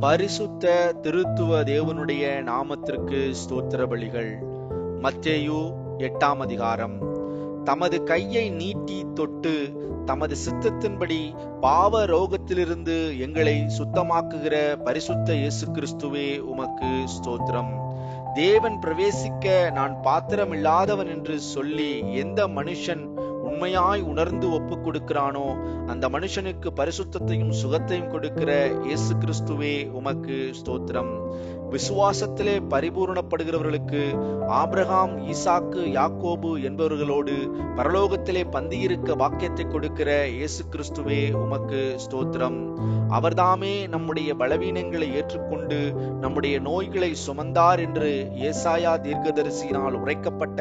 பரிசுத்த திருத்துவ தேவனுடைய நாமத்திற்கு ஸ்தோத்திர பலிகள் மத்தேயு எட்டாம் அதிகாரம். தமது கையை நீட்டி தொட்டு தமது சித்தத்தின்படி பாவ ரோகத்திலிருந்து எங்களை சுத்தமாக்குகிற பரிசுத்த இயேசு கிறிஸ்துவே உமக்கு ஸ்தோத்திரம். தேவன் பிரவேசிக்க நான் பாத்திரமில்லாதவன் என்று சொல்லி எந்த மனுஷன் உண்மையாய் உணர்ந்து ஒப்பு கொடுக்கிறானோ அந்த மனுஷனுக்கு பரிசுத்தத்தையும் சுகத்தையும் கொடுக்கிற இயேசு கிறிஸ்துவே உமக்கு ஸ்தோத்திரம். விசுவாசத்திலே பரிபூரணப்படுகிறவர்களுக்கு ஆப்ரஹாம் ஈசாக்கு யாக்கோபு என்பவர்களோடு பரலோகத்திலே பந்தியிருக்க வாக்கியத்தை கொடுக்கிற இயேசு கிறிஸ்துவே உமக்கு ஸ்தோத்திரம். அவர்தாமே நம்முடைய பலவீனங்களை ஏற்றுக்கொண்டு நம்முடைய நோய்களை சுமந்தார் என்று ஏசாயா தீர்க்கதரிசியினால் உரைக்கப்பட்ட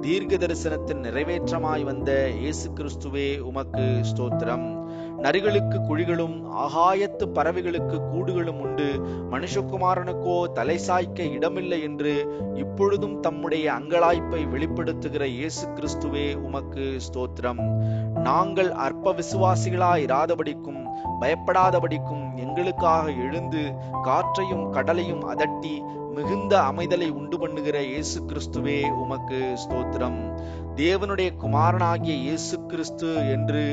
தீர்க்க தரிசனத்தின் நிறைவேற்றமாய் வந்த இயேசு கிறிஸ்துவே உமக்கு ஸ்தோத்திரம். நரிகளுக்கு குழிகளும் ஆகாயத்து பறவைகளுக்கு கூடுகளும் உண்டு. மனுஷகுமாரனுக்கோ தலை சாய்க்க இடமில்லை என்று இப்பொழுதும் தம்முடைய அங்கலாய்ப்பை வெளிப்படுத்துகிற இயேசு கிறிஸ்துவே உமக்கு ஸ்தோத்திரம். நாங்கள் அற்ப விசுவாசிகளாயிராதபடிக்கும் பயப்படாதபடிக்கும் எங்களுக்காக எழுந்து காற்றையும் கடலையும் அதட்டி மிகுந்த அமைதலை உண்டு பண்ணுகிற இயேசு கிறிஸ்துவே உமக்கு ஸ்தோத்திரம். தேவனுடைய குமாரனாகிய இயேசு கிறிஸ்து என்று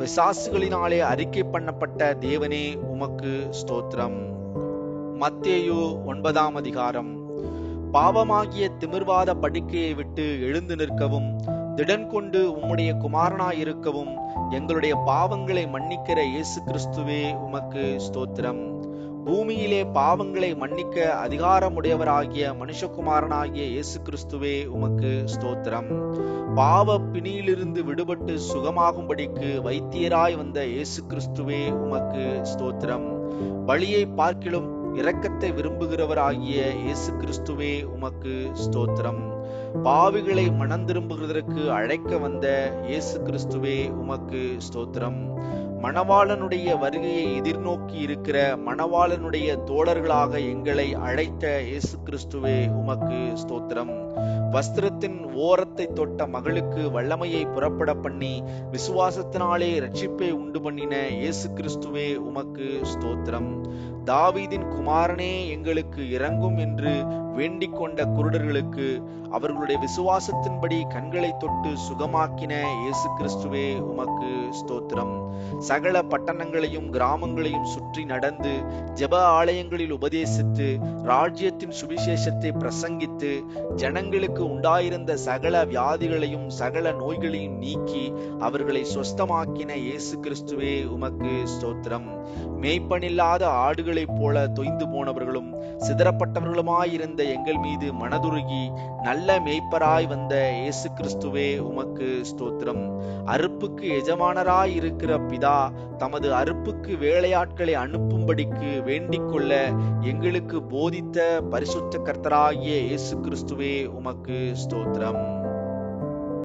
பிசாசுகளினாலே அறிக்கை பண்ணப்பட்ட தேவனே உமக்கு ஸ்தோத்திரம். மத்தேயு ஒன்பதாம் அதிகாரம். பாவமாகிய திமிர்வாத படுக்கையை விட்டு எழுந்து நிற்கவும் திடன் கொண்டு உம்முடைய குமாரனாயிருக்கவும் எங்களுடைய பாவங்களை மன்னிக்கிற இயேசு கிறிஸ்துவே உமக்கு ஸ்தோத்திரம். பூமியிலே பாவங்களை மன்னிக்க அதிகாரமுடையவராகிய மனுஷகுமாரனாகிய இயேசு கிறிஸ்துவே உமக்கு ஸ்தோத்திரம். பாவ பிணியிலிருந்து விடுபட்டு சுகமாகும்படிக்கு வைத்தியராய் வந்த இயேசு கிறிஸ்துவே உமக்கு ஸ்தோத்திரம். வழியை பார்க்கிலும் இரக்கத்தை விரும்புகிறவராகிய இயேசு கிறிஸ்துவே உமக்கு ஸ்தோத்திரம். பாவிகளை மனம் திரும்புகிறதற்கு அழைக்க வந்த இயேசு கிறிஸ்துவே உமக்கு ஸ்தோத்திரம். மணவாளனுடைய வருகையை எதிர்நோக்கி இருக்கிற மணவாளனுடைய தோழர்களாக எங்களை அழைத்த இயேசு கிறிஸ்துவே உமக்கு ஸ்தோத்திரம். வஸ்திரத்தின் ஓரத்தை தொட்ட மகளுக்கு வல்லமையை புறப்பட பண்ணி விசுவாசத்தினாலே ரட்சிப்பை உண்டு பண்ணின இயேசு கிறிஸ்துவே உமக்கு ஸ்தோத்திரம். தாவீதின் குமாரனே எங்களுக்கு இறங்கும் என்று வேண்டிக் கொண்ட குருடர்களுக்கு அவர்களுடைய விசுவாசத்தின்படி கண்களை தொட்டு சுகமாக்கின இயேசு கிறிஸ்துவே உமக்கு ஸ்தோத்திரம். சகல பட்டணங்களையும் கிராமங்களையும் சுற்றி நடந்து ஜெப ஆலயங்களில் உபதேசித்து ராஜ்யத்தின் சுவிசேஷத்தை பிரசங்கித்து ஜனங்களுக்கு உண்டாயிருந்த சகல வியாதிகளையும் சகல நோய்களையும் நீக்கி அவர்களை சொஸ்தமாக்கின இயேசு கிறிஸ்துவே உமக்கு ஸ்தோத்திரம். மேய்ப்பனில்லாத ஆடுகளைப் போல தொய்ந்து போனவர்களும் சிதறப்பட்டவர்களுமாயிருந்த எங்கள் மீது மனதுருகி நல்ல மேய்ப்பராய் வந்த இயேசு கிறிஸ்துவே உமக்கு ஸ்தோத்திரம். அறுப்புக்கு எஜமானராய் இருக்கிற பிதா தமது அறுப்புக்கு வேலையாட்களை அனுப்பும்படிக்கு வேண்டிக் கொள்ள எங்களுக்கு போதித்த பரிசுத்த கர்த்தராகிய இயேசு கிறிஸ்துவே உமக்கு ஸ்தோத்திரம்.